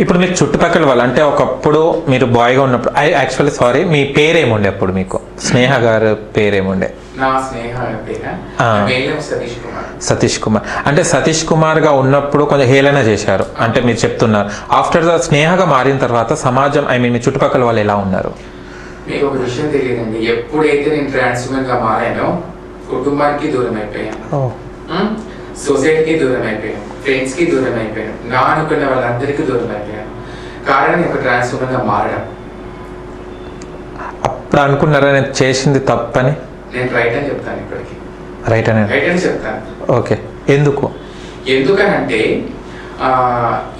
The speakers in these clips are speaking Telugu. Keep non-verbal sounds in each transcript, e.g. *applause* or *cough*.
ఇప్పుడు మీకు చుట్టుపక్కల వాళ్ళు అంటే ఒకప్పుడు మీరు బాయ్గా ఉన్నప్పుడు ఐ యాక్చువల్లీ సారీ మీ పేరేముండే అప్పుడు మీకు? స్నేహ గారు పేరేముండే? పేరు? సతీష్ కుమార్. సతీష్ కుమార్. అంటే సతీష్ కుమార్గా ఉన్నప్పుడు కొంచెం హేళన చేశారు. అంటే మీరు చెప్తున్నారు. ఆఫ్టర్ ద స్నేహగా మారిన తర్వాత సమాజం ఐ మీన్ మీ చుట్టుపక్కల వాళ్ళు ఎలా ఉన్నారు? మీకు ఒక విషయం తెలియదండి. ఎప్పుడైతే నేను ట్రాన్స్ఫర్గా మారానో కుటుంబానికి దూరం అయిపోయాను. సొసైటీకి దూరం అయిపోయాను ఫ్రెండ్స్కి దూరం అయిపోయాను నా అనుకున్న వాళ్ళందరికీ దూరం అయిపోయాను కారణం ఒక ట్రాన్స్ఫర్గా మారడం. అప్పుడు అనుకున్నారా నేను చేసింది తప్పని? నేను రైట్ అని చెప్తాను ఇప్పటికి. రైట్ అని? రైట్ అని చెప్తాను. ఓకే. ఎందుకు? ఎందుకనంటే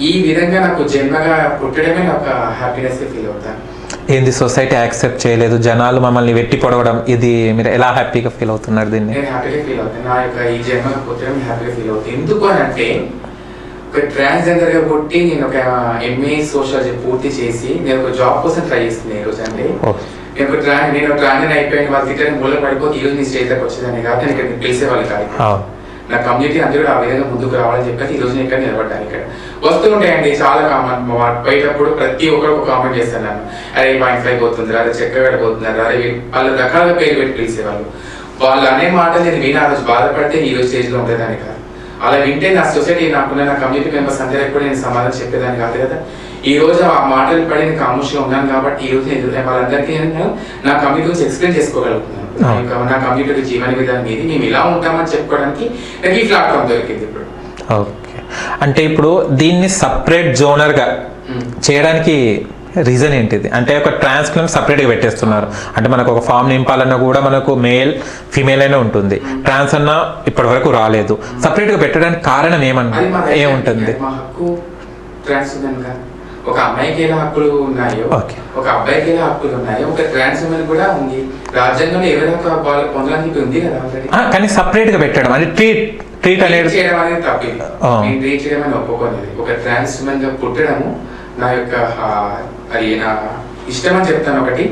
ఈ విధంగా నాకు జన్మగా పుట్టడమే నాకు ఒక హ్యాపీనెస్ ఫీల్ అవుతాను. ఏంది సొసైటీ యాక్సెప్ట్ చేయలేదు? జనాలు మమ్మల్ని వెట్టి పొడవడం ఇది మీరు ఎలా హ్యాపీగా ఫీల్ అవుతున్నారు దీన్ని? నేను హ్యాపీగా ఫీల్ అవుతాను నా యొక్క ఈ హ్యాపీగా ఫీల్ అవుతాను ఎందుకు అని అంటే ఒక ట్రాన్స్జెండర్గా పుట్టి నేను ఒక ఎంఏ సోషాలజీ పూర్తి చేసి నేను ఒక జాబ్ కోసం ట్రై చేస్తున్నాను ఈ రోజు అంటే ఓ. నేను ఒక ట్రాన్ నేను ట్రాన్జెండర్ అయిపోయిన వాళ్ళ తిట్టని మూల పడిపోతే ఈ రోజు నీ స్టేజ్ దాకా వచ్చేదాన్ని కాబట్టి నేను ఇక్కడ పిలిచేవాళ్ళు కాదు. అవును. నా కమ్యూనిటీ అందరూ ఆ విధంగా ముందుకు రావాలని చెప్పేసి ఈ రోజు ఇక్కడ నిలబడ్డాను ఇక్కడ. వస్తుంటాయండి చాలా కామన్ పోయేటప్పుడు ప్రతి ఒక్కరు ఒక కామెంట్ చేస్తున్నాను అరే మా ఇంట్లో పోతుంది అరే చెక్క పోతున్నారు అరే వాళ్ళ రకాల పేరు పెట్టి పిలిచేవాళ్ళు. వాళ్ళు అనే మాట నేను విని ఆ రోజు బాధపడితే ఈ రోజు స్టేజ్లో ఉండేదాన్ని కాదు. అలా వింటే నా సొసైటీ నాకున్న నా కమ్యూనిటీ మెంబర్స్ అందరికీ కూడా నేను సమాధానం చెప్పేదాన్ని కాదు కదా. ఈ రోజు ఆ మాటలు పడి నేను కామోషిగా ఉన్నాను కాబట్టి ఈ రోజు నేను వాళ్ళందరికీ నేను నా కమ్యూనిటీ గురించి ఎక్స్ప్లెయిన్ చేసుకోగలుగుతున్నాను. నా కమ్యూనిటీ జీవన విధానం ఇది మేము ఇలా ఉంటామని చెప్పుకోవడానికి నాకు ఈ ప్లాట్ఫామ్ దొరికింది ఇప్పుడు. ఓకే. అంటే ఇప్పుడు దీన్ని సపరేట్ జోనర్గా. చేయడానికి రీజన్ ఏంటిది? అంటే ఒక ట్రాన్స్ క్లమ్ సపరేట్గా పెట్టేస్తున్నారు. అంటే మనకు ఒక ఫామ్ నింపాలన్నా కూడా మనకు మేల్ ఫీమేల్ అయినా ఉంటుంది. ట్రాన్స్ అన్న ఇప్పటి వరకు రాలేదు. సపరేట్గా పెట్టడానికి కారణం ఏమన్నా ఏముంటుంది? గా ఒక అమ్మాయికి ఎలా హక్కులు ఉన్నాయో. ఒక అబ్బాయికి ఎలా హక్కులు ఉన్నాయో ఒక ట్రాన్స్ ఉమెన్ కూడా ఉంది. రాజ్యాంగంలో హక్కు వాళ్ళు పొందడానికి ఉంది కదా ఆల్రెడీ. కానీ సపరేట్గా పెట్టడం అంటే ట్రీట్ ట్రీట్ అనేది చేయడం అనేది తప్పింది ఆ. నేను ట్రీట్ చేయడం అని ఒప్పుకోలేదు. ఒక ట్రాన్స్ ఉమెన్గా పుట్టడము నా యొక్క అది నా ఇష్టం అని చెప్తాను ఒకటి.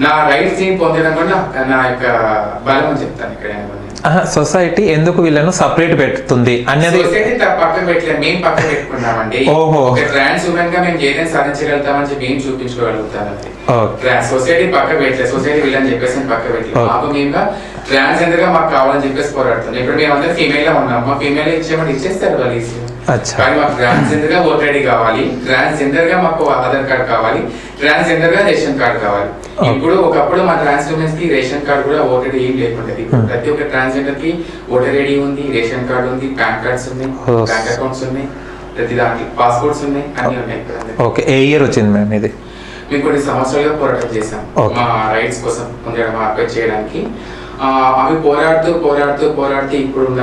నా రైట్స్ని పొందడం కూడా నా- యొక్క బలం అని చెప్తాను ఇక్కడ. సొసైటీ ఎందుకు వీళ్ళను సపరేట్ పెడుతుంది అనేది పక్కన పెట్టలేదు మేము పక్కన పెట్టుకున్నామండి. ఓహో. ఒక ట్రాన్స్ ఉమెన్గా మేము ఏదైనా సాధించగలుగుతామని చెప్పి మేము సొసైటీ పక్క పెట్టలేదు సొసైటీ వీళ్ళని చెప్పేసి మేము పక్క పెట్టలేదు ఓకే. మాకు కావాలని చెప్పేసి ఇప్పుడు మేమందరం ఫీమేల్గా ఉన్నాం. మా ఫీమేల్ ఇచ్చేయమని ఇచ్చేస్తారు వాళ్ళు ఈజీ అచ్చా. కానీ మాకు ట్రాన్స్జెండర్గా ఓటర్ ఐడి కావాలి. ట్రాన్స్జెండర్గా మాకు ఆధార్ కార్డ్ కావాలి. ట్రాన్స్జెండర్గా రేషన్ కార్డ్ కావాలి. ఇప్పుడు ఒకప్పుడు మా ట్రాన్స్ ఉమెన్స్కి రేషన్ కార్డ్ కూడా ఓటర్ ఐడి ఏం లేకుండేది ఇప్పుడు Hmm. ప్రతి ఒక్క ట్రాన్స్జెండర్కి ఓటర్ ఐడి ఉంది రేషన్ కార్డ్ ఉంది పాన్ కార్డ్స్ ఉన్నాయి Oh. బ్యాంక్ అకౌంట్స్ ఉన్నాయి ప్రతి దాంట్లో పాస్పోర్ట్స్ ఉన్నాయి అన్ని ఉన్నాయి ఇప్పుడు అందరికీ. ఓకే ఏ ఇయర్ వచ్చింది మ్యామ్ ఇది మేము కొన్ని సంవత్సరాలుగా పోరాటం చేశాం Okay. మా రైట్స్ కోసం పొందడం అప్లై చేయడానికి అవి పోరాడుతూ పోరాడుతూ పోరాడుతూ ఇప్పుడున్న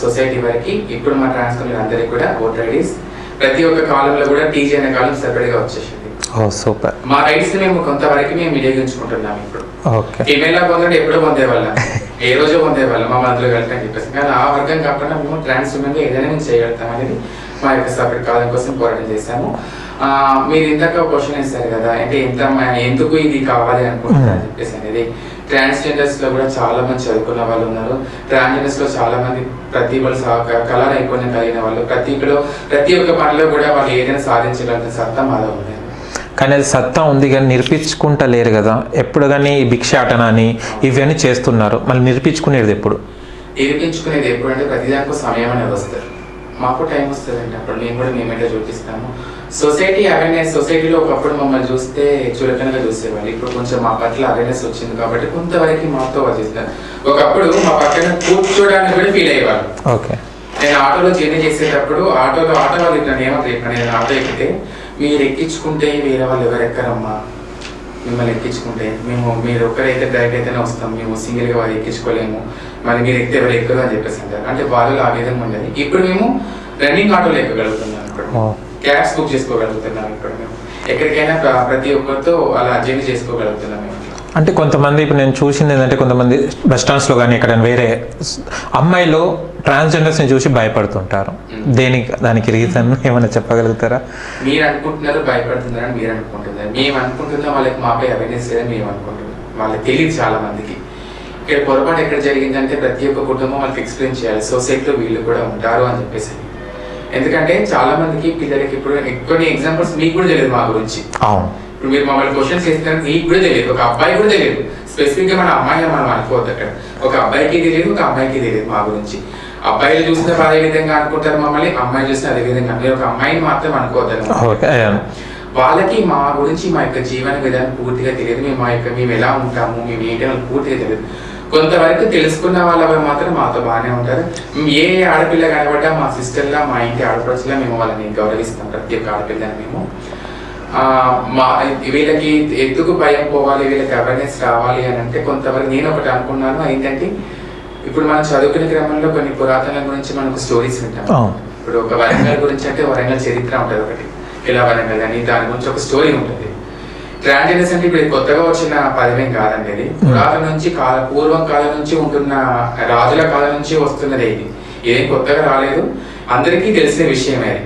సొసైటీ వరకు ఇప్పుడు మా ట్రాన్స్ఫర్ అందరికి కూడా ఓటర్ ఐడీస్ ప్రతి ఒక్క కాలంలో కూడా టీజీ అనే కాలం సెపరేట్గా వచ్చేసింది ఓ సూపర్ మా రైట్స్ మేము కొంతవరకు మేము వినియోగించుకుంటున్నాం ఇప్పుడు. ఓకే ఫీమేల్ లా పొందండి ఎప్పుడో పొందేవాళ్ళం. *laughs* ఏ రోజు పొందేవాళ్ళం? మా మందులు అని చెప్పేసి. కానీ ఆ వర్గం కాకుండా మేము ట్రాన్స్ ఉమెన్ ఏదైనా మేము చేయగలుగుతాం అనేది మా యొక్క సపరేట్ కాలం కోసం పోరాటం చేశాము. మీరు ఇందాక క్వశ్చన్ వేశారు కదా అంటే మ- ఎందుకు ఇది కావాలి అనుకుంటున్నారు అని చెప్పేసి అనేది. ట్రాన్స్జెండర్స్లో కూడా చాలా మంది చదువుకున్న వాళ్ళు ఉన్నారు. ట్రాన్స్జెండర్స్లో చాలా మంది ప్రతిభలు సా- క- కళా నైపుణ్యం కలిగిన వాళ్ళు. ప్రతిలో ప్రతి ఒక్క పనిలో కూడా వాళ్ళు ఏదైనా సాధించగలిగిన సత్తా మాలో ఉంది కానీ అది సత్తా ఉంది కానీ నిరూపించుకుంటా లేరు కదా. ఎప్పుడు కానీ ఈ భిక్షాటన అని ఇవన్నీ చేస్తున్నారు. మళ్ళీ నిరూపించుకునేది ఎప్పుడు? నిరూపించుకునేది ఎప్పుడంటే ప్రతిదానికి సమయం అనేది వస్తారు మాకు టైం వస్తుందండి. అప్పుడు మేము కూడా మేమేటో చూపిస్తాము? సొసైటీ అవేర్నెస్ సొసైటీలో ఒకప్పుడు మమ్మల్ని చూస్తే చులకనగా చూసేవాళ్ళు. ఇప్పుడు కొంచెం మా పట్ల అవేర్నెస్ వచ్చింది కాబట్టి కొంతవరకు మాతో వదిలిస్తారు. ఒకప్పుడు మా పక్కన కూర్చోడానికి కూడా ఫీల్ అయ్యేవాళ్ళు. ఓకే. నేను ఆటోలో జర్నీ చేసేటప్పుడు ఆటోలో ఆటో వాళ్ళు ఇట్లా నేను ఆటో ఎక్కితే మీరు ఎక్కించుకుంటే వేరే వాళ్ళు ఎవరు ఎక్కరమ్మా మిమ్మల్ని ఎక్కించుకుంటే మేము మీరు ఒక్కరైతే డైరెక్ట్ అయితేనే వస్తాం. మేము సింగిల్గా వాళ్ళు ఎక్కించుకోలేము. మరి మీరు ఎక్కితే ఎవరు ఎక్కరు అని చెప్పేసి అంటారు. అంటే వాళ్ళు ఆ విధంగా ఉండేది. ఇప్పుడు మేము రన్నింగ్ ఆటోలో ఎక్కగలుగుతున్నాం ఓ. క్యాబ్స్ బుక్ చేసుకోగలుగుతున్నాం ఇప్పుడు మేము. ఎక్కడికైనా ప్ర- ప్రతి ఒక్కరితో అలా జర్నీ చేసుకోగలుగుతున్నాం మేము. అంటే కొంతమంది ఇప్పుడు నేను చూసింది ఏంటంటే కొంతమంది బస్ స్టాండ్స్లో కానీ ఎక్కడ వేరే అమ్మాయిలు ట్రాన్స్జెండర్స్ని చూసి భయపడుతుంటారు. దేనికి దానికి రీజన్ ఏమైనా చెప్పగలుగుతారా? మీరు అనుకుంటున్నారు భయపడుతున్నారని మీరు అనుకుంటున్నారు మేము అనుకుంటున్నాం వాళ్ళకి మాపై అవేర్నెస్ లేదని మేము అనుకుంటున్నాం వాళ్ళకి తెలియదు చాలా మందికి ఇక్కడ పొరపాటు ఎక్కడ జరిగిందంటే ప్రతి ఒక్క కుటుంబం వాళ్ళకి ఎక్స్ప్లెయిన్ చేయాలి. సొసైటీలో వీళ్ళు కూడా ఉంటారు అని చెప్పేసి. ఎందుకంటే చాలా మందికి పిల్లలకి ఇప్పుడు కొన్ని ఎగ్జాంపుల్స్ మీకు కూడా తెలియదు మా గురించి. అవును. ఇప్పుడు మీరు మమ్మల్ని క్వశ్చన్స్ చేస్తున్నారు మీకు కూడా తెలియదు. ఒక అబ్బాయి కూడా తెలియదు. స్పెసిఫిక్గా మన అమ్మాయి మనం అనుకోవద్దు అక్కడ ఒక అబ్బాయికి తెలియదు ఒక అమ్మాయికి తెలియదు మా గురించి. అబ్బాయిలు చూసిన అదే విధంగా అనుకుంటారు మమ్మల్ని అమ్మాయి చూసిన అదే విధంగా. మీరు ఒక అమ్మాయిని మాత్రం అనుకోవద్దు వాళ్ళకి మా గురించి మా యొక్క జీవన విధానం పూర్తిగా తెలియదు. మేము మా యొక్క మేము ఎలా ఉంటాము మేము ఏంటి అని పూర్తిగా తెలియదు. కొంతవరకు తెలుసుకున్న వాళ్ళ మాత్రం మాతో బాగానే ఉంటారు. ఏ ఆడపిల్ల కనబడ్డా మా సిస్టర్లా మా ఇంటి ఆడపడుచులా మేము వాళ్ళని గౌరవిస్తాం. ప్రతి ఒక్క ఆడపిల్లని మేము. మా వీళ్ళకి ఎందుకు భయం పోవాలి వీళ్ళకి అవేర్నెస్ రావాలి అని అంటే కొంతవరకు నేను ఒకటి అనుకున్నాను. ఏంటంటే ఇప్పుడు మనం చదువుకునే క్రమంలో కొన్ని పురాతన గురించి మనకు స్టోరీస్ వింటాం. ఇప్పుడు ఒక వరంగల్ గురించి అంటే వరంగల్ చరిత్ర ఉంటుంది ఒకటి. ఇలా వరంగల్ అని దాని గురించి ఒక స్టోరీ ఉంటుంది. ట్రాన్స్జెండర్స్ అంటే ఇప్పుడు ఇది కొత్తగా వచ్చిన పదవేం కాదండి ఇది. పురాతన నుంచి కాల పూర్వం కాలం నుంచి ఉంటున్న రాజుల కాలం నుంచి వస్తున్నది ఇది. ఇదేం కొత్తగా రాలేదు. అందరికీ తెలిసిన విషయమే అది.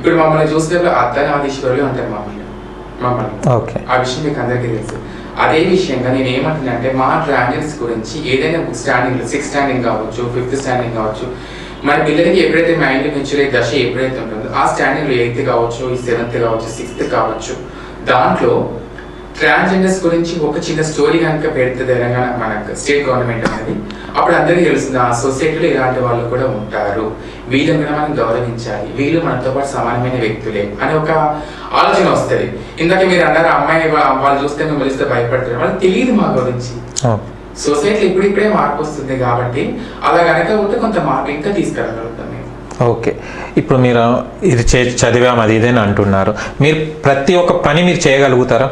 ఇప్పుడు మమ్మల్ని చూసినప్పుడు అర్ధనాదీశ్వరులు అంటారు మమ్మల్ని. మమ్మల్ని. ఆ విషయం మీకు అందరికీ తెలుసు. అదే విషయంగా నేను ఏమంటున్నా అంటే మా ట్రాన్జెండర్స్ గురించి ఏదైనా స్టాండింగ్ సిక్స్ స్టాండింగ్ కావచ్చు ఫిఫ్త్ స్టాండింగ్ కావచ్చు మన పిల్లలకి ఎప్పుడైతే మైండ్ మెచ్యూర్ దశ ఎప్పుడైతే ఉంటుందో ఆ స్టాండింగ్ ఎయిత్ కావచ్చు సెవెంత్ కావచ్చు సిక్స్త్ కావచ్చు దాంట్లో ట్రాన్స్జెండర్స్ గురించి ఒక చిన్న స్టోరీ కనుక పెడితే తెలంగాణ మనకు స్టేట్ గవర్నమెంట్ అనేది అప్పుడు అందరికీ తెలుస్తుంది ఆ సొసైటీలో ఇలాంటి వాళ్ళు కూడా ఉంటారు. వీళ్ళని కూడా మనం గౌరవించాలి. వీళ్ళు మనతో పాటు సమానమైన వ్యక్తులే అని ఒక ఆలోచన వస్తుంది. ఇందాక మీరు అన్నారు అమ్మాయి వాళ్ళు చూస్తే మిమ్మల్ని చూస్తే భయపడతారు. వాళ్ళకి తెలియదు మా గురించి. సొసైటీ ఇప్పుడిప్పుడే మార్పు వస్తుంది కాబట్టి అలా కనుక ఉంటే కొంత మార్పు ఇంకా తీసుకురాగలుగుతాం మేము. ఓకే. ఇప్పుడు మీరు ఇది చే చదివాం అది ఇదేని అంటున్నారు. మీరు ప్రతి ఒక్క పని మీరు చేయగలుగుతారా?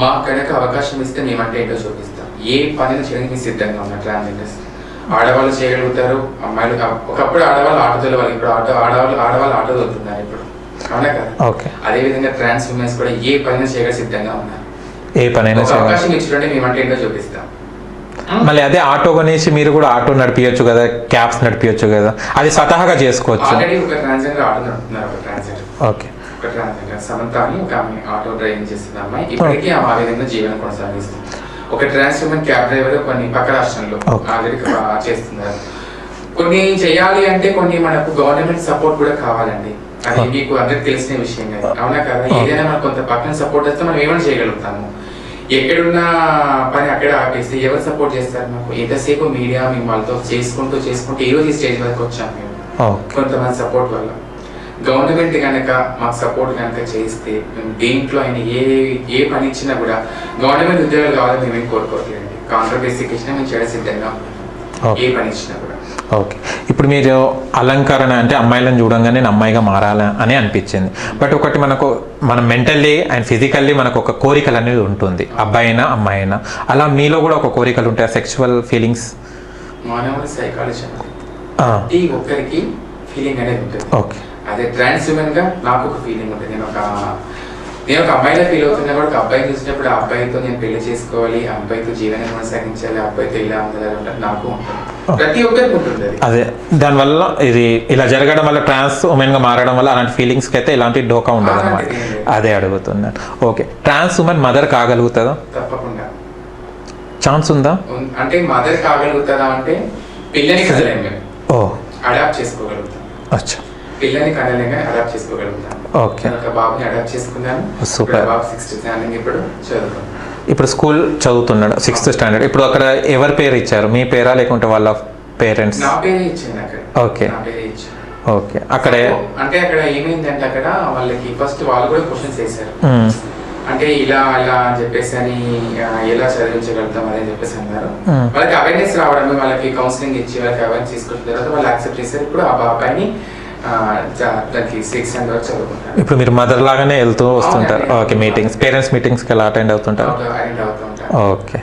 మా కనుక అవకాశం ఇస్తే మేమంటే ఏంటో చూపిస్తాం. ఏ పనిని చేయడానికి సిద్ధంగా ఉన్నాం ట్రాన్స్జెండర్స్ ఆడవాళ్ళు చేయగలుగుతారు అమ్మాయిలు ఒకప్పుడు ఆడవాళ్ళు ఆటో తోలేవాళ్ళు ఇప్పుడు ఆటో ఆడవాళ్ళు ఆడవాళ్ళు ఆటో తోలుతున్నారు ఇప్పుడు. అవునా కదా? ఓకే. అదే విధంగా ట్రాన్స్ ఉమెన్స్ కూడా ఏ పనిని చేయగల సిద్ధంగా ఉన్నారు. ఏ పనైనా చేయగలరు అవకాశం ఇచ్చినట్టే మేమంటే ఏంటో చూపిస్తాం. మళ్ళీ అదే ఆటో కొనేసి మీరు కూడా ఆటో నడిపించచ్చు కదా క్యాబ్స్ నడిపించచ్చు కదా అది స్వతహాగా చేసుకోవచ్చు. ఆల్రెడీ ఒక ట్రాన్స్జెండర్ ఆటో నడుపుతున్నారు ఒక ట్రాన్స్జెండర్. ఓకే. సమంత అని ఒక ఆమె ఆటో డ్రైవింగ్ చేస్తున్న అమ్మాయి ఇప్పటికీ ఆమె ఆ విధంగా జీవనం కొనసాగిస్తుంది. ఒక ట్రాన్స్ ఉమెన్ క్యాబ్ డ్రైవర్ కొన్ని పక్క రాష్ట్రంలో. ఆల్రెడీ చేస్తున్నారు. కొన్ని చేయాలి అంటే కొన్ని మనకు గవర్నమెంట్ సపోర్ట్ కూడా కావాలండి. అది. మీకు అందరికి తెలిసిన విషయం కదా. అవునా కదా. ఏదైనా మనకు కొంత పక్కన సపోర్ట్ చేస్తే మనం ఏమైనా చేయగలుగుతాము. ఎక్కడున్న పని అక్కడ ఆపేసి ఎవరు సపోర్ట్ చేస్తారు మాకు? ఎంతసేపు మీడియా మేము వాళ్ళతో చేసుకుంటూ చేసుకుంటూ ఈ రోజు ఈ స్టేజ్ వరకు వచ్చాము మేము. కొంతమంది సపోర్ట్ వల్ల. గవర్నమెంట్ కనుక మాకు సపోర్ట్ కనుక చేస్తే మేము దేంట్లో అయినా ఏ ఏ పని ఇచ్చినా కూడా గవర్నమెంట్ ఉద్యోగాలు కావాలని మేమేం కోరుకోవట్లేదండి. కాంట్రాక్ట్ బేసిక్ ఇచ్చినా మేము చేయడం సిద్ధంగా. ఏ పని ఇచ్చినా కూడా. ఓకే. ఇప్పుడు మీరు అలంకరణ అంటే అమ్మాయిలను చూడంగానే నేను అమ్మాయిగా మారాలా అని అనిపించింది. బట్ ఒకటి మనకు మన మెంటల్లీ అండ్ ఫిజికల్లీ మనకు ఒక కోరికలు అనేది ఉంటుంది. అబ్బాయి అయినా అమ్మాయి అయినా అలా మీలో కూడా ఒక కోరికలు ఉంటాయి? Sexual feelings? మానవుడి సైకాలజీ ప్రతి ఒక్కరికి ఫీలింగ్ అనేది ఉంటుంది. ఓకే. అదే ట్రాన్స్ ఉమెన్గా నాకు ఒక ఫీలింగ్ ఉంటుంది. నేను ఒక నేను ఒక అమ్మాయిలా ఫీల్ అవుతున్నా కూడా ఒక అబ్బాయిని చూసినప్పుడు ఆ అబ్బాయితో నేను పెళ్ళి చేసుకోవాలి ఆ అబ్బాయితో జీవనం కొనసాగించాలి ఆ అబ్బాయితో ఇలా ఉండాలి అంటే నాకు ప్రతి ఒక్కరికి ఉంటుంది అది దానివల్ల ఇది ఇలా జరగడం వల్ల ట్రాన్స్ ఉమెన్గా మారడం వల్ల అలాంటి ఫీలింగ్స్కి అయితే ఎలాంటి డోకా ఉండదు అనమాట. అదే అడుగుతున్నాను. ఓకే ట్రాన్స్ ఉమెన్ మదర్ కాగలుగుతుందా? తప్పకుండా. ఛాన్స్ ఉందా? అంటే మదర్ కాగలుగుతుందా అంటే పిల్లని ఓ. అడాప్ట్ చేసుకోగలుగుతాం. అచ్చా. పిల్లని కానీ అడాప్ట్ చేసుకోగలుగుతాం ఓకే బాబుని అడాప్ట్ చేసుకున్నాను. ఇప్పుడు ఆ బాబు సిక్స్త్ స్టాండింగ్ ఇప్పుడు చదువుతాం ఇప్పుడు స్కూల్ చదువుతున్నాడు సిక్స్త్ స్టాండర్డ్ ఇప్పుడు అక్కడ ఎవరి పేరు ఇచ్చారు? మీ పేరా లేకుంటే వాళ్ళ పేరెంట్స్? నా పేరే ఇచ్చింది అక్కడ. Okay. నా పేరే ఇచ్చింది ఓకే అక్కడే అంటే అక్కడ ఏమైందంటే అక్కడ వాళ్ళకి ఫస్ట్ వాళ్ళు కూడా క్వశ్చన్స్ వేశారు మ్మ్. అంటే ఇలా ఇలా అని చెప్పేసి అని ఎలా చదివించగలుగుతాం అని చెప్పేసి అన్నారు. Hmm. వాళ్ళకి అవేర్నెస్ రావడం వాళ్ళకి కౌన్సిలింగ్ ఇచ్చి వాళ్ళకి అవేర్నెస్ తీసుకొచ్చిన తర్వాత వాళ్ళు యాక్సెప్ట్ చేశారు. ఇప్పుడు ఆ బాబాయిని ఇప్పుడు మీరు మదర్ లాగానే వెళ్తూ వస్తుంటారు. ఓకే మీటింగ్స్ పేరెంట్స్ మీటింగ్స్కి ఎలా అటెండ్ అవుతుంటారు. ఓకే